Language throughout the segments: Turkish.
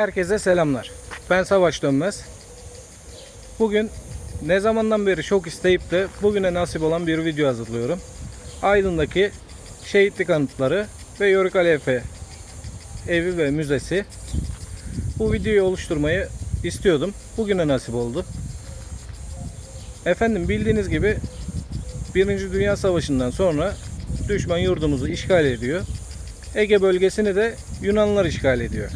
Herkese selamlar. Ben Savaş Dönmez. Bugün ne zamandan beri çok isteyip de bugüne nasip olan bir video hazırlıyorum. Aydın'daki şehitlik anıtları ve Yörük Ali Efe evi ve müzesi. Bu videoyu oluşturmayı istiyordum. Bugüne nasip oldu. Efendim bildiğiniz gibi Birinci Dünya Savaşı'ndan sonra düşman yurdumuzu işgal ediyor. Ege bölgesini de Yunanlılar işgal ediyor.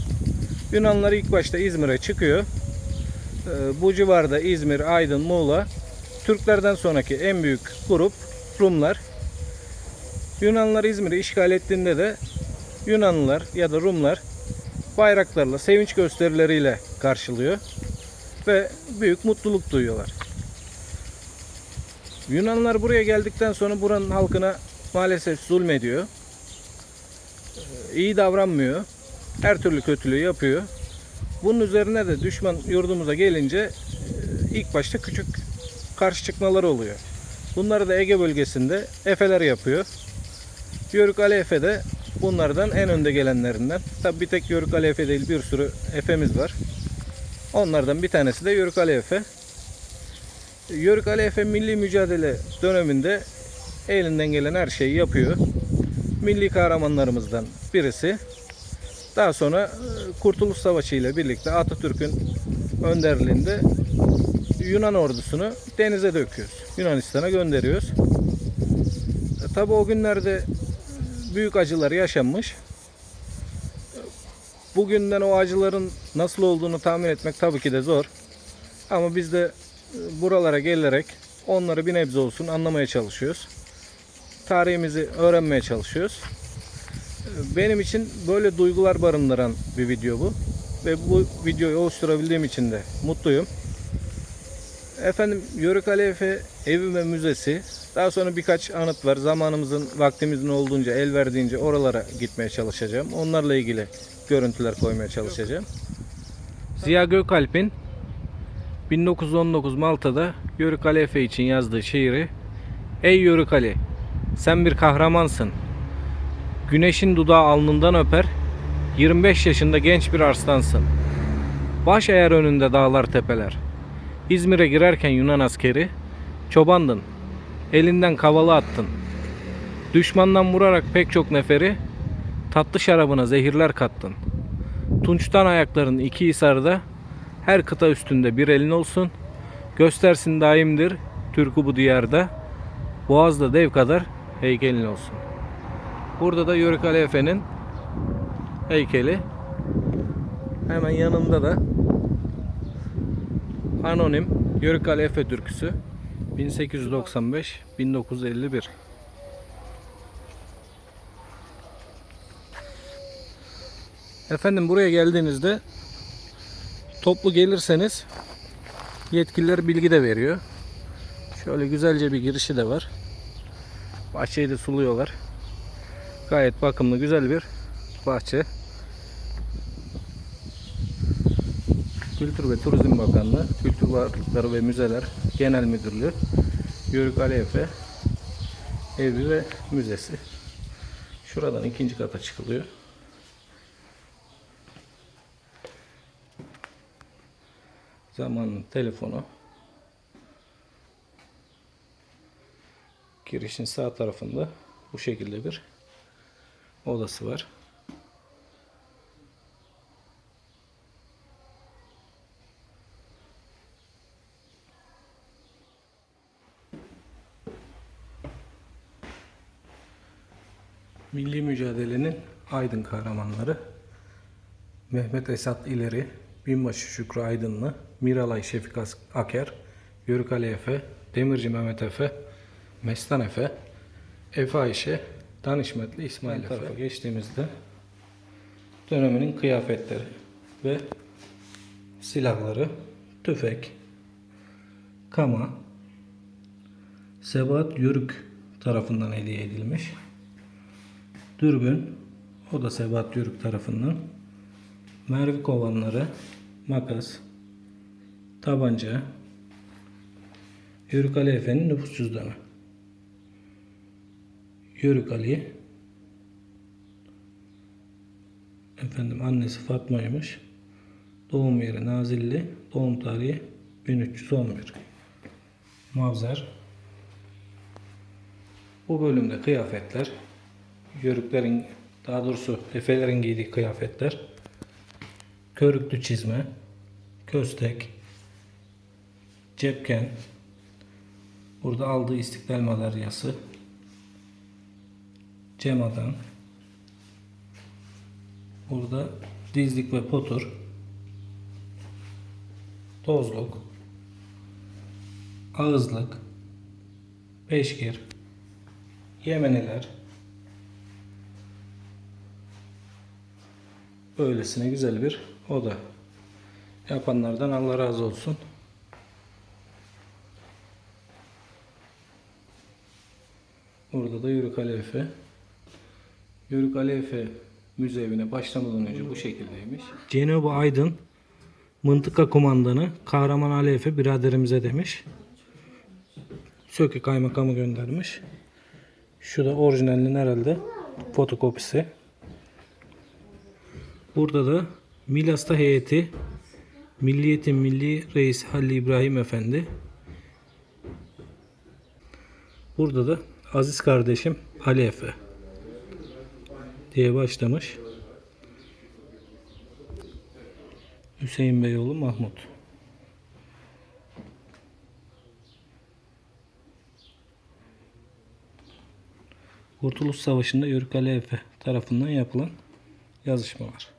Yunanlılar ilk başta İzmir'e çıkıyor. Ee, Bu civarda İzmir, Aydın, Muğla. Türklerden sonraki en büyük grup Rumlar. Yunanlılar İzmir'i işgal ettiğinde de Yunanlılar ya da Rumlar bayraklarla, sevinç gösterileriyle karşılıyor ve büyük mutluluk duyuyorlar. Yunanlılar buraya geldikten sonra buranın halkına maalesef zulmediyor. Ee, iyi davranmıyor. Her türlü kötülüğü yapıyor. Bunun üzerine de düşman yurdumuza gelince e, ilk başta küçük karşı çıkmaları oluyor. Bunları da Ege bölgesinde Efeler yapıyor. Yörük Ali Efe de bunlardan en önde gelenlerinden. Tabi bir tek Yörük Ali Efe değil bir sürü Efe'miz var. Onlardan bir tanesi de Yörük Ali Efe. Yörük Ali Efe milli mücadele döneminde elinden gelen her şeyi yapıyor. Milli kahramanlarımızdan birisi. Daha sonra e, Kurtuluş Savaşı ile birlikte Atatürk'ün önderliğinde Yunan ordusunu denize döküyoruz. Yunanistan'a gönderiyoruz. E, Tabi o günlerde büyük acılar yaşanmış. Bugünden o acıların nasıl olduğunu tahmin etmek tabii ki de zor. Ama biz de e, buralara gelerek onları bir nebze olsun anlamaya çalışıyoruz. Tarihimizi öğrenmeye çalışıyoruz. Benim için böyle duygular barındıran bir video bu. Ve bu videoyu oluşturabildiğim için de mutluyum. Efendim Yörük Ali Efe evi ve müzesi. Daha sonra birkaç anıt var. Zamanımızın, vaktimizin olduğunca, el verdiğince oralara gitmeye çalışacağım. Onlarla ilgili görüntüler koymaya çalışacağım. Ziya Gökalp'in 1919 Malta'da Yörük Ali Efe için yazdığı şiiri Ey Yörük Ali, sen bir kahramansın. Güneşin dudağı alnından öper. 25 yaşında genç bir arslansın. Baş eğer önünde dağlar tepeler. İzmir'e girerken Yunan askeri çobandın. Elinden kavalı attın. Düşmandan vurarak pek çok neferi tatlı şarabına zehirler kattın. Tunçtan ayakların iki hisarda her kıta üstünde bir elin olsun. Göstersin daimdir türkü bu diyarda. Boğazda dev kadar heykelin olsun. Burada da Yörük Ali Efe'nin heykeli. Hemen yanında da anonim Yörük Ali Efe türküsü 1895-1951. Efendim buraya geldiğinizde toplu gelirseniz yetkililer bilgi de veriyor. Şöyle güzelce bir girişi de var. Bahçeyi de suluyorlar. Gayet bakımlı güzel bir bahçe. Kültür ve Turizm Bakanlığı, Kültür Varlıkları ve Müzeler Genel Müdürlüğü, Yörük Ali Efe Evi ve Müzesi. Şuradan ikinci kata çıkılıyor. Zamanın telefonu. Girişin sağ tarafında bu şekilde bir odası var. Milli mücadelenin aydın kahramanları Mehmet Esat İleri, Binbaşı Şükrü Aydınlı, Miralay Şefik Aker, Yörük Ali Efe, Demirci Mehmet Efe, Mestan Efe, Efe Ayşe, Danışmetli İsmail Efe. geçtiğimizde döneminin kıyafetleri ve silahları, tüfek, kama, Sebat Yörük tarafından hediye edilmiş. Dürbün, o da Sebat Yörük tarafından. Mervi kovanları, makas, tabanca, Yörük Ali Efe'nin nüfus cüzdanı. Yörük Ali. Efendim annesi Fatma'ymış. Doğum yeri Nazilli. Doğum tarihi 1311. Mavzer. Bu bölümde kıyafetler. Yörüklerin daha doğrusu efelerin giydiği kıyafetler. Körüklü çizme. Köstek. Cepken. Burada aldığı istiklal madalyası. Cemadan. Burada dizlik ve potur. Tozluk. Ağızlık. Peşkir. Yemeniler. Böylesine güzel bir oda. Yapanlardan Allah razı olsun. Burada da Yörük Alefe. Yörük Alefe müze evine başlamadan önce bu şekildeymiş. Cenab-ı Aydın mıntıka kumandanı Kahraman Alefe biraderimize demiş. Söke kaymakamı göndermiş. Şu da orijinalinin herhalde fotokopisi. Burada da Milas'ta heyeti Milliyetin Milli Reis Halil İbrahim Efendi. Burada da Aziz kardeşim Ali Efe diye başlamış. Hüseyin Beyoğlu Mahmut. Kurtuluş Savaşı'nda Yörük Ali Efe tarafından yapılan yazışmalar.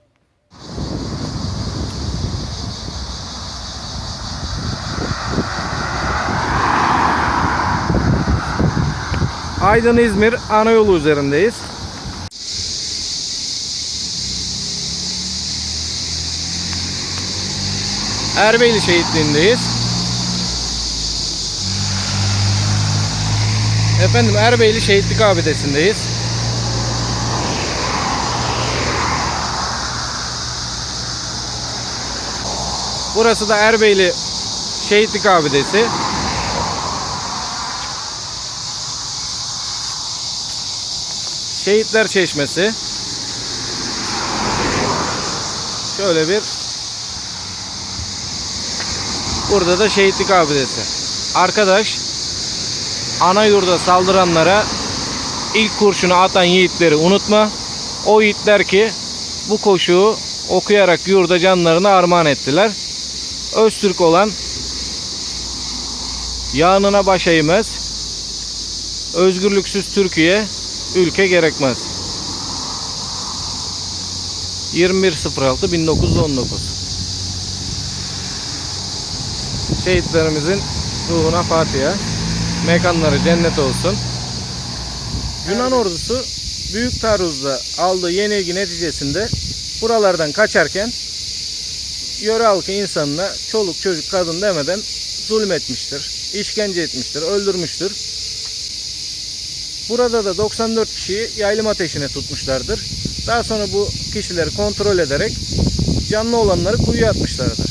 Aydın İzmir ana yolu üzerindeyiz. Erbeyli şehitliğindeyiz. Efendim Erbeyli Şehitlik Abidesindeyiz. Burası da Erbeyli Şehitlik Abidesi. Şehitler Çeşmesi. Şöyle bir Burada da şehitlik abidesi. Arkadaş ana yurda saldıranlara ilk kurşunu atan yiğitleri unutma. O yiğitler ki bu koşuyu okuyarak yurda canlarını armağan ettiler. Öztürk olan yağınına baş eğmez. Özgürlüksüz Türkiye ülke gerekmez. 21.06.1919 Şehitlerimizin ruhuna Fatiha. Mekanları cennet olsun. Yunan ordusu Büyük Taarruz'da aldığı yenilgi neticesinde buralardan kaçarken yöre halkı insanına çoluk çocuk kadın demeden zulmetmiştir, işkence etmiştir, öldürmüştür. Burada da 94 kişiyi yaylım ateşine tutmuşlardır. Daha sonra bu kişileri kontrol ederek canlı olanları kuyuya atmışlardır.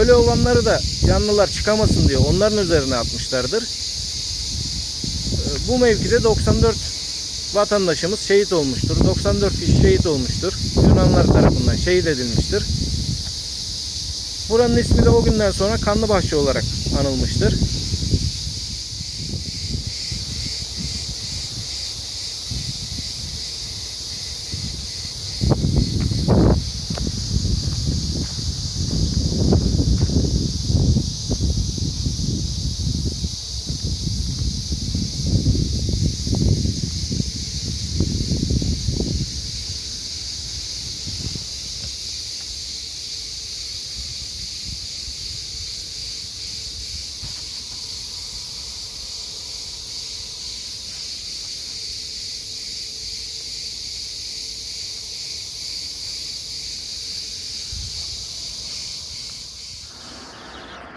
Öyle olanları da canlılar çıkamasın diye onların üzerine atmışlardır. Ee, Bu mevkide 94 vatandaşımız şehit olmuştur. 94 kişi şehit olmuştur. Yunanlar tarafından şehit edilmiştir. Buranın ismi de o günden sonra Kanlıbahçe olarak anılmıştır.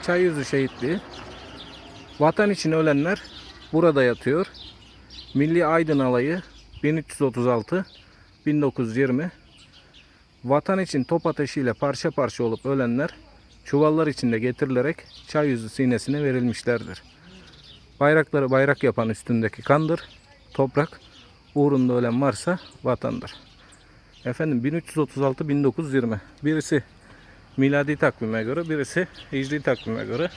Çayyüzü şehitliği. Vatan için ölenler burada yatıyor. Milli Aydın Alayı 1336 1920 Vatan için top ateşiyle parça parça olup ölenler çuvallar içinde getirilerek Çayyüzü sinesine verilmişlerdir. Bayrakları bayrak yapan üstündeki kandır. Toprak uğrunda ölen varsa vatandır. Efendim 1336 1920 birisi miladi takvime göre, birisi hicri takvime göre.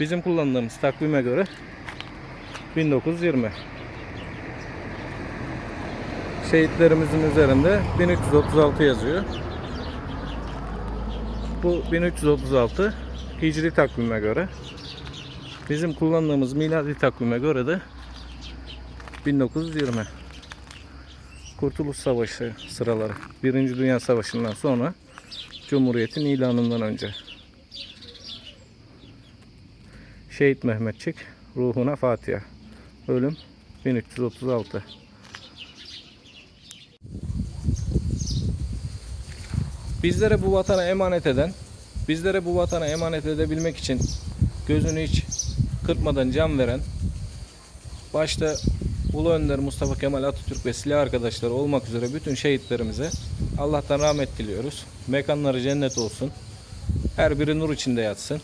Bizim kullandığımız takvime göre 1920. Şehitlerimizin üzerinde 1336 yazıyor. Bu 1336 hicri takvime göre. Bizim kullandığımız miladi takvime göre de 1920. Kurtuluş Savaşı sıraları. Birinci Dünya Savaşı'ndan sonra Cumhuriyet'in ilanından önce. Şehit Mehmetçik ruhuna Fatiha. Ölüm 1336. Bizlere bu vatana emanet eden, bizlere bu vatana emanet edebilmek için gözünü hiç kırpmadan can veren, başta Ulu Önder Mustafa Kemal Atatürk ve silah arkadaşları olmak üzere bütün şehitlerimize Allah'tan rahmet diliyoruz. Mekanları cennet olsun. Her biri nur içinde yatsın.